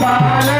Para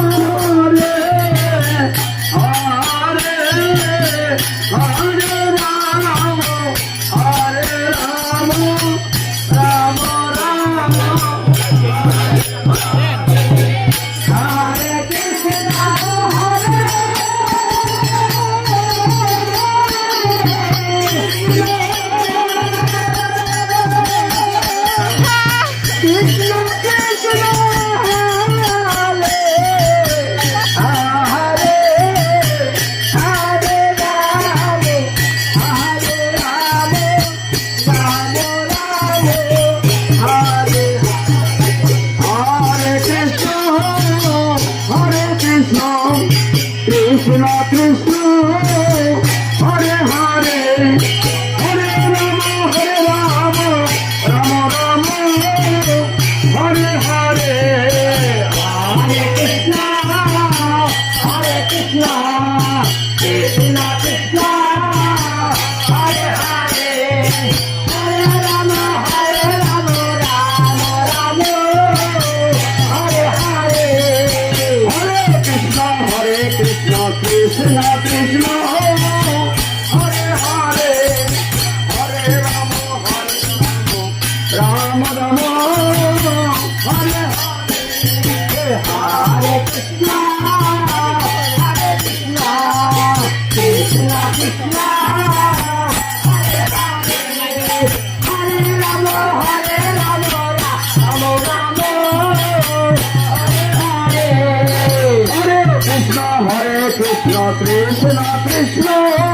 Oh, Krishna.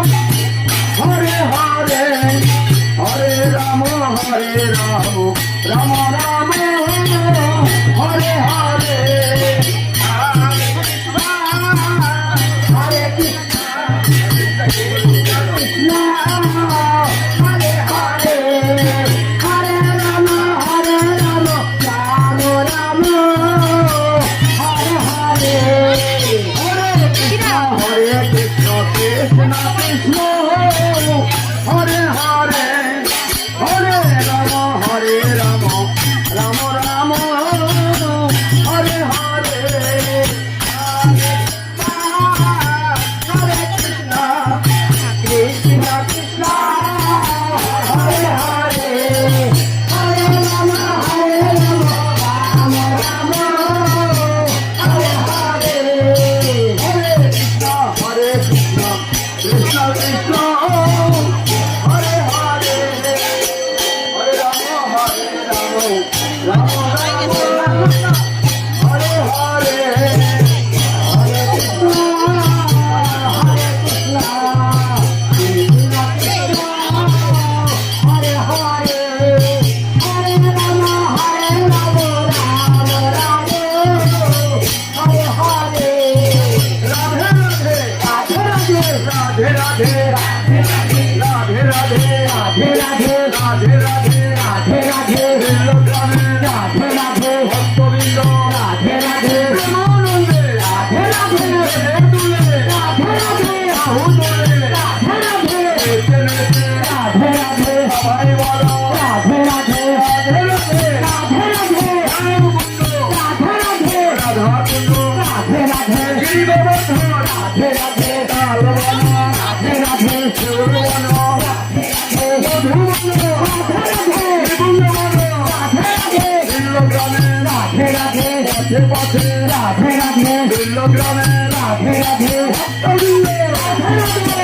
Radhe পথে Radhe Radhe Radhe Radhe Radhe Radhe Radhe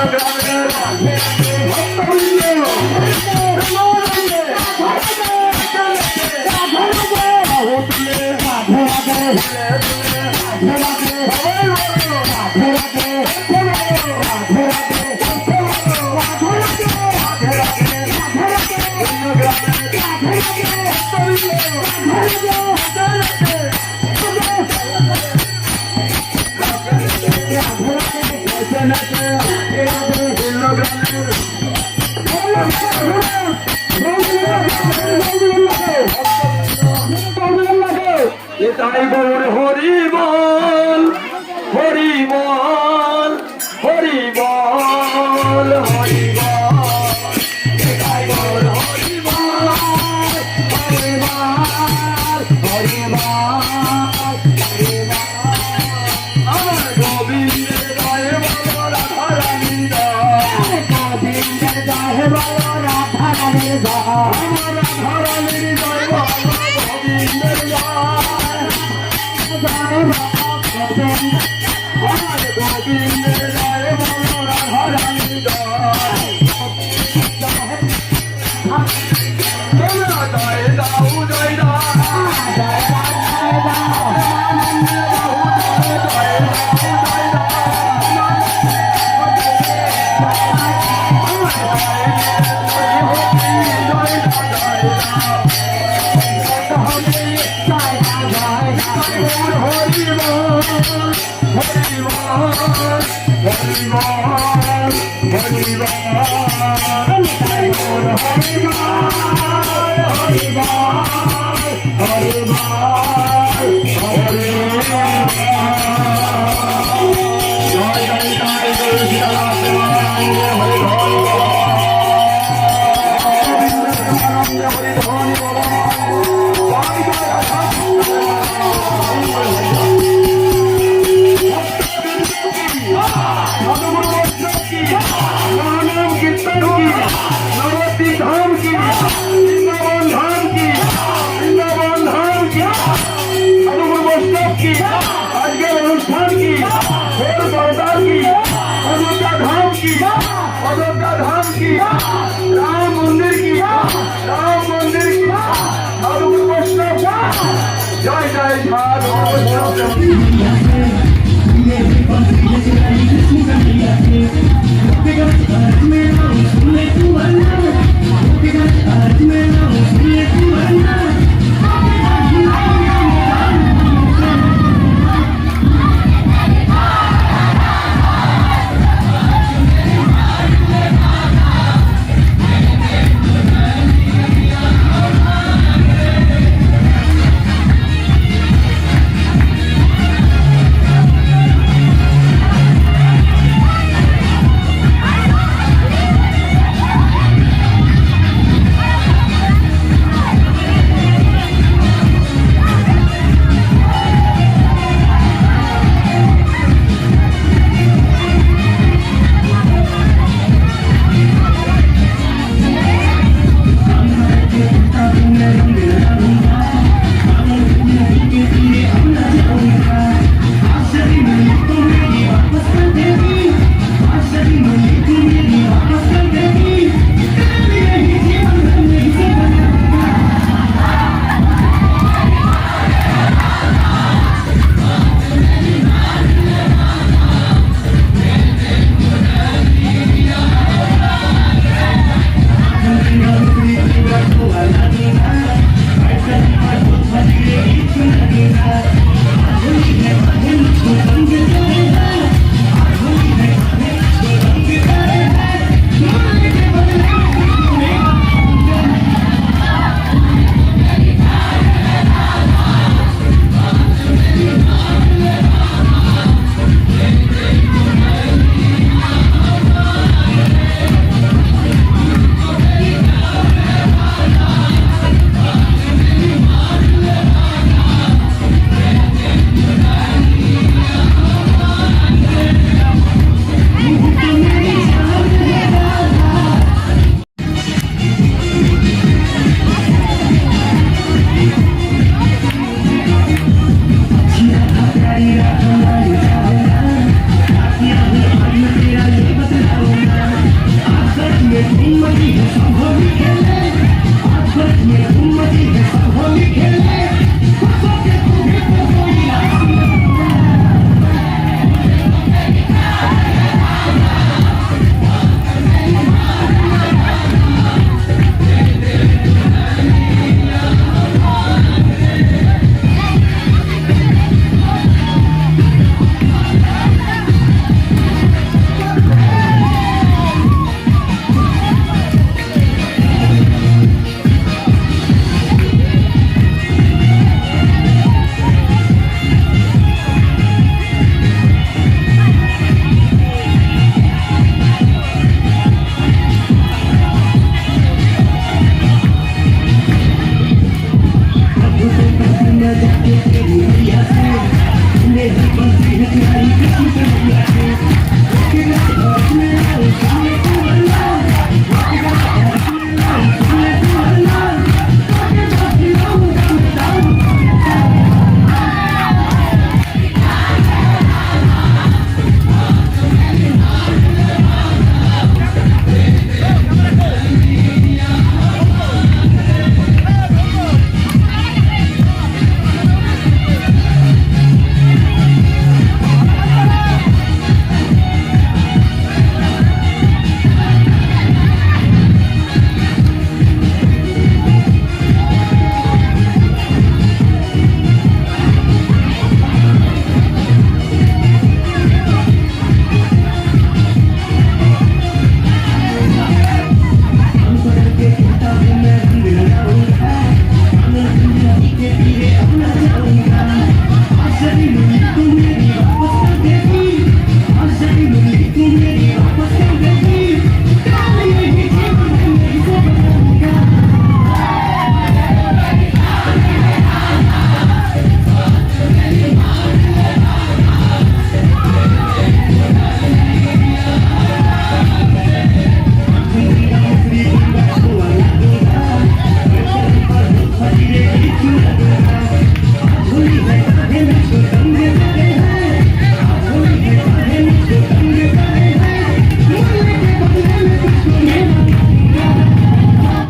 Thank you. তাই বল হরিবা